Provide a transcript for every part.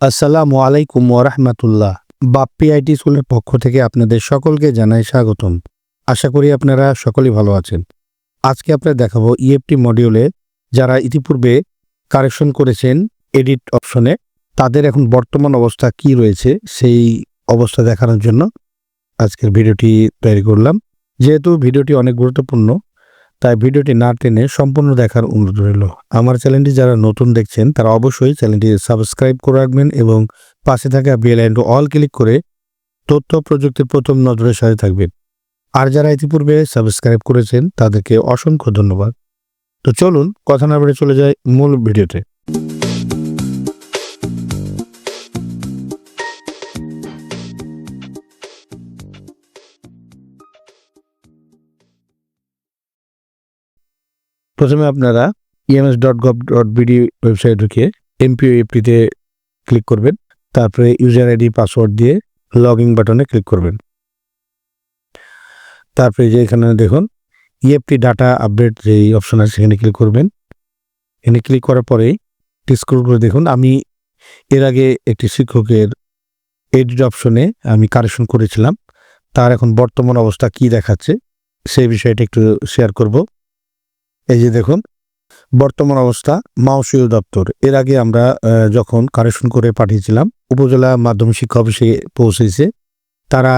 আসসালামু আলাইকুম ওরহমতুল্লাহ বাপ্পি আইটি স্কুলের পক্ষ থেকে আপনাদের সকলকে জানাই স্বাগতম। আশা করি আপনারা সকলেই ভালো আছেন। আজকে আপনারা দেখাবো ইএফটি মডিউলে যারা ইতিপূর্বে কারেকশন করেছেন এডিট অপশনে তাদের এখন বর্তমান অবস্থা কি রয়েছে সেই অবস্থা দেখানোর জন্য আজকের ভিডিওটি তৈরি করলাম। যেহেতু ভিডিওটি অনেক গুরুত্বপূর্ণ তাই ভিডিওটি না টেনে সম্পূর্ণ দেখার অনুরোধ রইল। আমার চ্যানেলটি যারা নতুন দেখছেন, তারা অবশ্যই চ্যানেলটি সাবস্ক্রাইব করে রাখবেন এবং পাশে থাকা বেল অ্যান্ড অল ক্লিক করে তথ্য প্রযুক্তির প্রথম নজরের সাথে থাকবেন। আর যারা ইতিপূর্বে সাবস্ক্রাইব করেছেন, তাদেরকে অসংখ্য ধন্যবাদ। তো চলুন, কথা না বেড়ে চলে যায় মূল ভিডিওতে। প্রথমে আপনারা EMS dot gov dot BD website ঢুকে এমপিও এপিতে ক্লিক করবেন, তারপরে ইউজার আইডি পাসওয়ার্ড দিয়ে লগ ইন বাটনে ক্লিক করবেন। তারপরে যে এখানে দেখুন ইএফটি ডাটা আপডেট যে অপশন আছে, সেখানে ক্লিক করবেন। এখানে ক্লিক করার পরেই স্ক্রল করে দেখুন, আমি এর আগে একটি শিক্ষকের এডিট অপশনে আমি কারেকশন করেছিলাম। তার এখন বর্তমান অবস্থা কি দেখাচ্ছে, সেই বিষয়টা একটু শেয়ার করব। এই যে দেখুন, বর্তমান অবস্থা মাউসিও দপ্তর। এর আগে আমরা যখন কারেকশন করে পাঠিয়েছিলাম, উপজেলা মাধ্যমিক শিক্ষা অফিসে পৌঁছেছে, তারা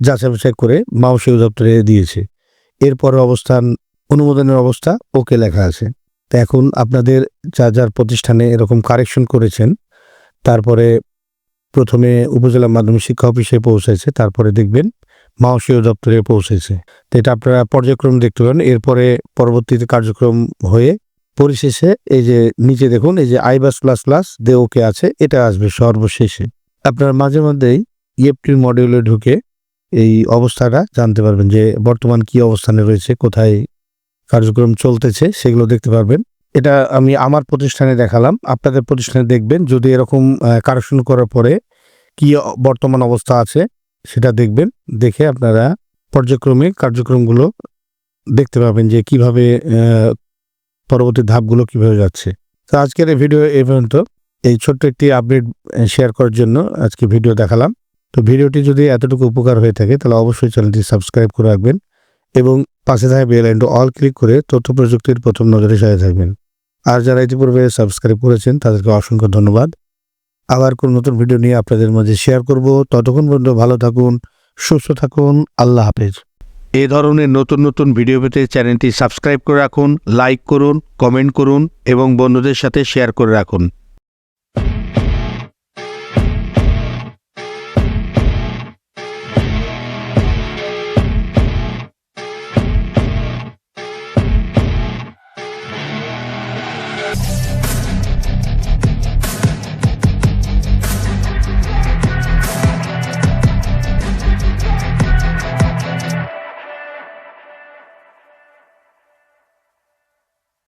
যাচাই বাছাই করে মাউসিও দপ্তরে দিয়েছে। এরপর অবস্থান, অনুমোদনের অবস্থা ওকে লেখা আছে। তো এখন আপনাদের যা যার প্রতিষ্ঠানে এরকম কারেকশন করেছেন, তারপরে প্রথমে উপজেলা মাধ্যমিক শিক্ষা অফিসে পৌঁছেছে, তারপরে দেখবেন মাউসিও দপ্তরে পৌঁছেছে। তো এটা আপনারা পর্যায়ক্রম দেখতে পাবেন এরপরে পরবর্তীতে কার্যক্রম হয়ে পরিশেষে এই যে নিচে দেখুন, এই যে আইবাস প্লাস প্লাস দে ওকে আছে, এটা আসবে সর্বশেষে। আপনার মাঝে মধ্যেই ইএফটির মডিউলে ঢুকে এই অবস্থাটা জানতে পারবেন যে বর্তমান কি অবস্থানে রয়েছে, কোথায় কার্যক্রম চলতেছে, সেগুলো দেখতে পারবেন। এটা আমি আমার প্রতিষ্ঠানে দেখালাম, আপনাদের প্রতিষ্ঠানে দেখবেন। যদি এরকম কারেকশন করার পরে কি বর্তমান অবস্থা আছে সেটা দেখবেন, দেখে আপনারা পর্যায়ক্রমে কার্যক্রমগুলো দেখতে পাবেন যে কীভাবে পরবর্তী ধাপগুলো কীভাবে যাচ্ছে। তো আজকের এই ভিডিও এই পর্যন্ত। এই ছোট্ট একটি আপডেট শেয়ার করার জন্য আজকে ভিডিও দেখালাম। তো ভিডিওটি যদি এতটুকু উপকার হয়ে থাকে, তাহলে অবশ্যই চ্যানেলটি সাবস্ক্রাইব করে রাখবেন এবং পাশে থাকা বেল আইনটা অল ক্লিক করে তথ্য প্রযুক্তির প্রথম নজরে সাথে থাকবেন। আর যারা ইতিপূর্বে সাবস্ক্রাইব করেছেন, তাদেরকে অসংখ্য ধন্যবাদ। আবার কোন নতুন ভিডিও নিয়ে আপনাদের মাঝে শেয়ার করব। ততক্ষণ পর্যন্ত ভালো থাকুন, সুস্থ থাকুন, আল্লাহ হাফেজ। এ ধরনের নতুন নতুন ভিডিও পেতে চ্যানেলটি সাবস্ক্রাইব করে রাখুন লাইক করুন কমেন্ট করুন এবং বন্ধুদের সাথে শেয়ার করে রাখুন।